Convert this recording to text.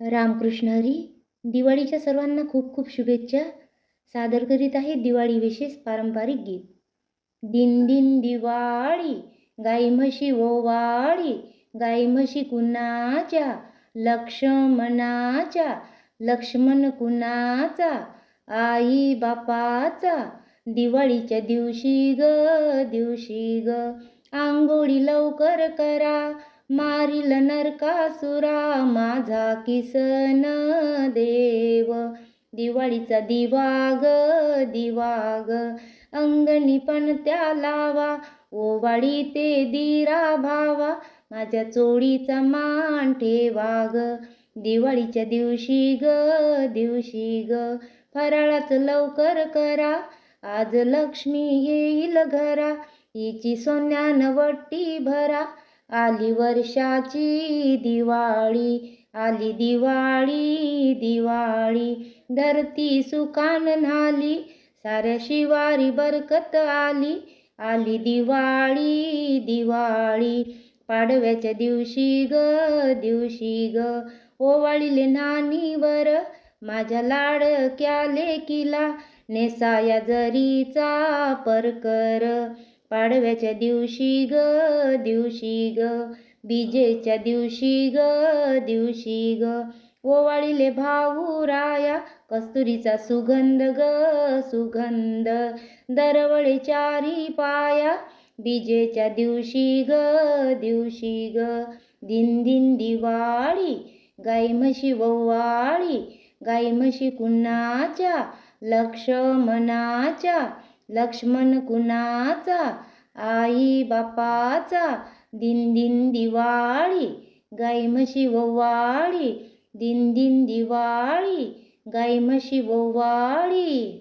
रामकृष्ण हरी दिवाळीच्या सर्वांना खूप खूप शुभेच्छा. सादर करीत आहे दिवाळी विशेष पारंपरिक गीत. दिन दिन दिवाळी गाई म्हशी ओवाळी गाई म्हशी कुणाच्या लक्ष्मणाच्या लक्ष्मण कुणाचा आई बापाचा. दिवाळीच्या दिवशी ग दिवशी ग आंघोळी लवकर करा. मारील नरकासुरा माझा किसन देव. दिवाळीचा दिवा ग दिवा अंगणी पण त्या लावा ओवाळी ते दिरा भावा. माझ्या चोळीचा मान ठेवा ग दिवाळीच्या दिवशी ग दिवशी ग. फराळाचं लवकर करा आज लक्ष्मी येईल घरा. हिची सोन्यानं वट्टी भरा. आली वर्षाची दिवाळी आली दिवाळी दिवाळी. धरती सुकान न्हाली साऱ्या शिवारी बरकत आली. आली दिवाळी दिवाळी. पाडव्याच्या दिवशी ग दिवशी ग. ओवाळीले नानीवर माझ्या लाडक्या लेकीला नेसाया जरीचा परकर. पाडव्याच्या दिवशी ग दिवशी ग बीजेच्या दिवशी ग दिवशी ग. ओवाळीले भाऊ राया कस्तुरीचा सुगंध ग सुगंध. दरवळे चारी पाया बीजेच्या दिवशी ग दिवशी ग. दिन दिन दिवाळी गाई म्हशी वव्वाळी गाई म्हशी कुणाच्या लक्ष्मणाच्या लक्ष्मण कुणाचा? आई बापाचा. दिन दिन दिवाळी गाई म्हशी वव्वाळी दिन दिन दिवाळी गाई म्हशी वव्वाळी